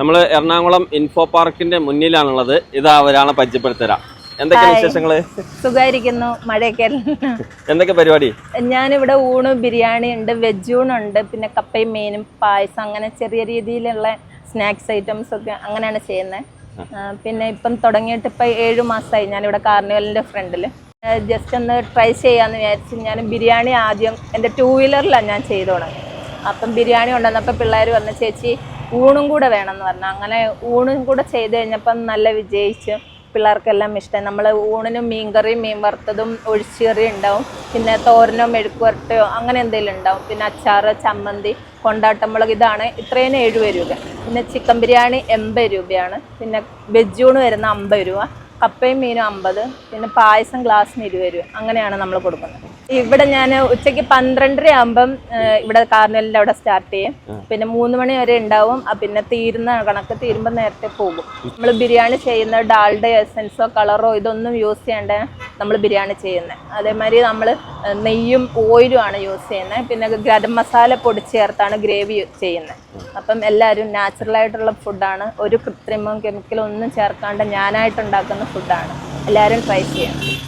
നമ്മൾ എറണാകുളം ഇൻഫോ പാർക്കിന്റെ മുന്നിലാണുള്ളത്. ഇത് അവരാണ് പരിചയപ്പെടുത്തരാം. എന്തൊക്കെ. വിശേഷങ്ങൾ? സുഖമായിരിക്കുന്നു മഴയൊക്കെ? എന്തൊക്കെ പരിപാടി? ഞാനിവിടെ ഊണ് ബിരിയാണി ഉണ്ട് വെജ് ഉണ്ട് പിന്നെ കപ്പയും മീനും പായസം അങ്ങനെ ചെറിയ രീതിയിലുള്ള സ്നാക്സ് ഐറ്റംസ് ഒക്കെ അങ്ങനെയാണ് ചെയ്യുന്നത്. പിന്നെ ഇപ്പം തുടങ്ങിയിട്ട് ഇപ്പം ഏഴ് മാസമായി ഞാനിവിടെ കാർണിവലിന്റെ ഫ്രണ്ടിൽ ജസ്റ്റ് ഒന്ന് ട്രൈ ചെയ്യാന്ന് വിചാരിച്ചു ഞാൻ ബിരിയാണി ആദ്യം എന്റെ ടൂ വീലറിലാണ് ഞാൻ ചെയ്തോണം അപ്പം ബിരിയാണി ഉണ്ടെന്നപ്പോൾ പിള്ളേർ വന്ന ചേച്ചി ഊണും കൂടെ വേണമെന്ന് പറഞ്ഞു. അങ്ങനെ ഊണും കൂടെ ചെയ്ത് കഴിഞ്ഞപ്പം നല്ല വിജയിച്ചു പിള്ളേർക്കെല്ലാം ഇഷ്ടം. നമ്മൾ ഊണിനും മീൻകറിയും മീൻ വറുത്തതും ഒഴിച്ചുകറി ഉണ്ടാവും. പിന്നെ തോരനോ മെഴുക്കുവരട്ടയോ അങ്ങനെ എന്തെങ്കിലും ഉണ്ടാവും. പിന്നെ അച്ചാർ ചമ്മന്തി കൊണ്ടാട്ടമുളക് ഇതാണ് ഇത്രയും എഴുപത് രൂപ. പിന്നെ ചിക്കൻ ബിരിയാണി എൺപത് രൂപയാണ്. പിന്നെ വെജ് ഊണ് വരുന്ന അമ്പത് രൂപ. കപ്പയും മീനും അമ്പത് പിന്നെ പായസം ഗ്ലാസ്സിന് ഇരുപത് രൂപ. അങ്ങനെയാണ് നമ്മൾ കൊടുക്കുന്നത്. ഇവിടെ ഞാൻ ഉച്ചയ്ക്ക് പന്ത്രണ്ടര ആകുമ്പം ഇവിടെ കാർണിവലിന്റെ അവിടെ സ്റ്റാർട്ട് ചെയ്യും. പിന്നെ മൂന്ന് മണി വരെ ഉണ്ടാവും. പിന്നെ തീരുന്ന കണക്ക് തീരുമ്പോൾ നേരത്തെ പോകും. നമ്മൾ ബിരിയാണി ചെയ്യുന്ന ഡാൽഡ എസൻസോ കളറോ ഇതൊന്നും യൂസ് ചെയ്യേണ്ട? നമ്മൾ ബിരിയാണി ചെയ്യുന്നത് അതേമാതിരി നമ്മൾ നെയ്യും ഓയിലും ആണ് യൂസ് ചെയ്യുന്നത് പിന്നെ ഗരം മസാല പൊടി ചേർത്താണ് ഗ്രേവി ചെയ്യുന്നത് അപ്പം എല്ലാവരും നാച്ചുറലായിട്ടുള്ള ഫുഡാണ് ഒരു കൃത്രിമവും കെമിക്കലും ഒന്നും ചേർക്കാണ്ട് ഞാനായിട്ട് ഉണ്ടാക്കുന്ന ഫുഡാണ് എല്ലാവരും ട്രൈ ചെയ്യണം.